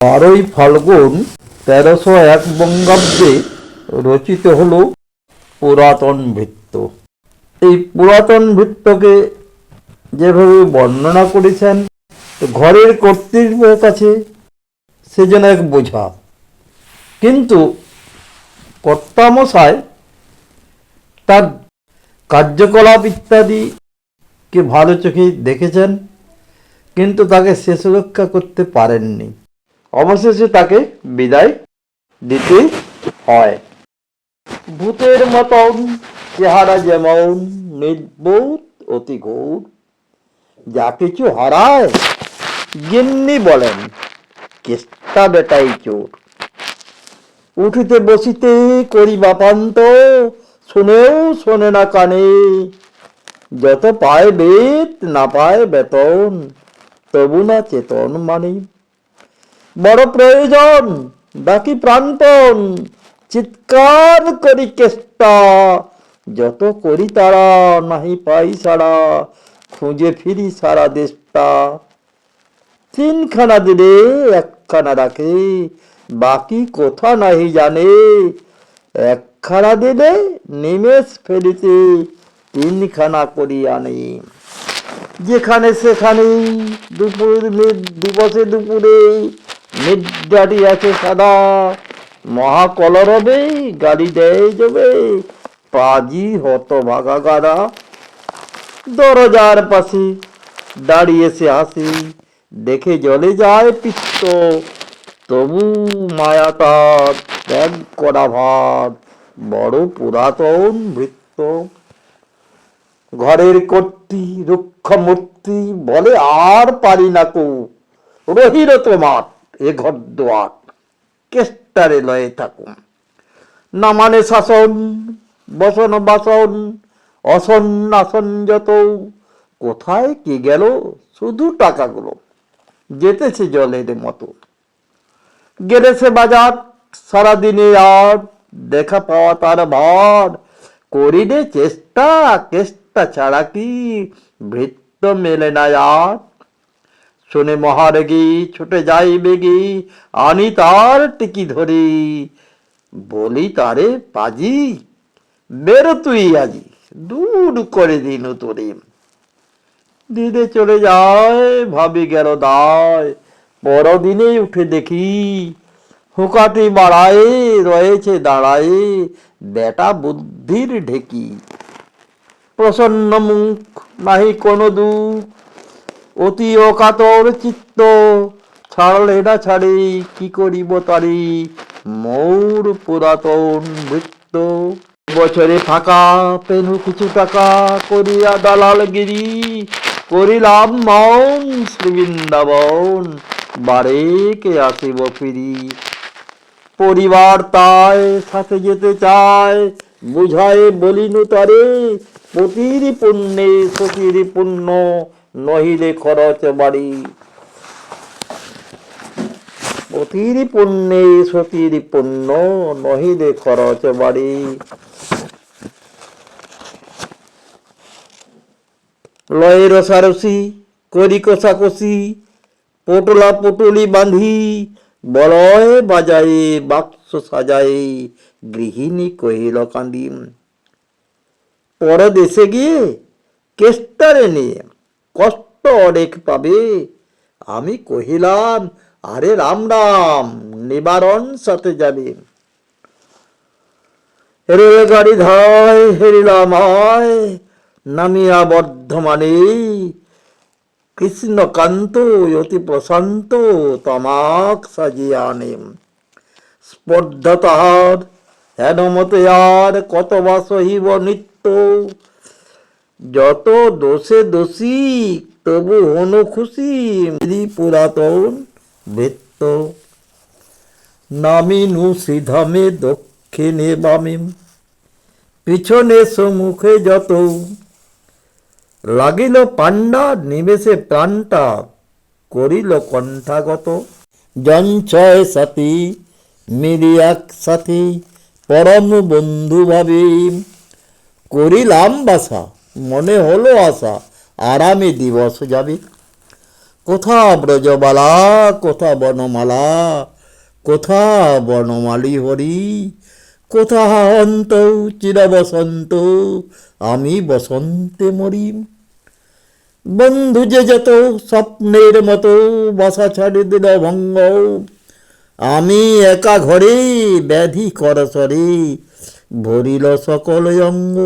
বারোই ফাল্গুন তেরোশো এক বঙ্গাব্দে রচিত হল পুরাতন ভৃত্য এই পুরাতন ভৃত্যকে যেভাবে বর্ণনা করেছেন, ঘরের কর্তৃত্বের কাছে সে যেন এক বোঝা। কিন্তু কর্তামশায় তার কার্যকলাপ ইত্যাদিকে ভালো চোখে দেখেছেন? কিন্তু তাকে শেষ রক্ষা করতে পারেননি। অবশেষে তাকে বিদায় দিতে হয়। ভূতের মতন চেহারা যেমন নির্বোধ, অতি গৌর যা কিছু হারায়, গিন্নি বলেন, কেষ্টা বেটাই চোর। উঠিতে বসিতে করি বাপান্ত, শুনেও শোনে না কানে। যত পায় বেত, না পায় বেতন, তবু না চেতন মানে বড় প্রয়োজন ডাকি প্রাণপণ। চিৎকার করি কেষ্টা যত করি তারা নাহি পাই সারা খুঁজে ফিরি সারা দেশটা। তিনখানা দিলে একখানা রাখে বাকি কোথা নাহি জানে। একখানা দিলে নিমেষ ফেলিতে, তিনখানা করি আনে। যেখানে সেখানে দুপুর দিবসে দুপুরে মিডাটি আছে সাদা। মহাকলরবে গাড়ি দেয় যাবে। পাজি হত ভাগা গাড়া দরজার পাশে দাঁড়িয়ে সে হাসি। দেখে জলে যায় পিত্ত। তবু মায়া তার ত্যাগ করা ভাত বড় পুরাতন ভৃত্য। ঘরের কর্তি রুক্ষমূর্তি বলে আর পারি না কো। রহিল তোমার। এ ঘর দোয়ার কেষ্টারে লয়ে থাকুন না মানে শাসন, বসন বাসন, অসন আসন যত কোথায় কি গেল শুধু টাকাগুলো। যেতেছে জলের মতো। গেলেছে বাজার, সারাদিনে আর দেখা পাওয়া তার ভার করিলে চেষ্টা চেষ্টা ছাড়া কি ভৃত্য মেলে না আর। শুনে মহারেগি, ছুটে যাই বেগি, আনি তার টিকি ধরি। বলি তারে, পাজি, বেরো তুই আজি, দূর করে দিন তোরে। দিদে চলে যায়, ভাবি গেল দায় পরদিনে উঠে দেখি, হুকাটি বাড়ায় রয়েছে দাঁড়ায়, বেটা বুদ্ধির ঢেকি। প্রসন্ন মুখ, নাহি কোনো দুঃখ অতি অকাতর চিত্ত। ছাড়লে না ছাড়ে, কি করিব তারি? মৌর পুরাতন বৃত্ত। বছরে ফাঁকা, পেনু কিছু টাকা করিয়া দালালগিরি। করিলাম মন শ্রীবৃন্দাবন বারে কে আসিব ফিরি। পরিবার তাই সাথে যেতে চায়, বুঝায় বলিনু তারে, পতির পুণ্যে সতীর পুণ্য। নহিলে খরচ বাড়ি। পতির পুণ্যে সতীর পুণ্য, নহিলে খরচ বাড়ি। লয়ের সারসি, করি কষাকষি, পটলা পটলি বাঁধি বলয় বাজায়ে বাক্স সাজায়ে গৃহিণী কহিল কান্দি পরদেশে গিয়ে কেষ্টারে নিয়ে কষ্ট অনেক পাবে। আমি কহিলাম, আরে রাম রাম, নিবারণ সাথে যাবে। রেল গাড়ি ধায় নামিয়া বর্ধমানে। কৃষ্ণকান্ত অতি প্রশান্ত, তমাক সাজিয়া আনে। স্পর্ধা তাহার, হেন মতে আর কত বা সহিব নিত্য। যত দোষে দোষী, তবু হন খুশি। পুরাতন বৃত্ত নামিনু সিধামে দক্ষিণে বামে। পিছনে সম্মুখে যত, লাগিল পাণ্ডা নিমেষে প্রাণটা, করিল কণ্ঠাগত। জঞ্চয় সাথী, মিলি এক সাথী, পরম বন্ধু ভাবে, করিলাম বাসা। মনে হলো আশা, আরামে দিবস যাবে। কোথা ব্রজবালা, কোথা বনমালা, কোথা বনমালী হরি, কোথা অন্ত চিরবসন্ত আমি বসন্তে মরি। বন্ধু যে যেত স্বপ্নের মতো বাসা ছাড়ি দিল ভঙ্গ, আমি একা ঘরে ব্যাধি করসরে ভরিল সকল অঙ্গ।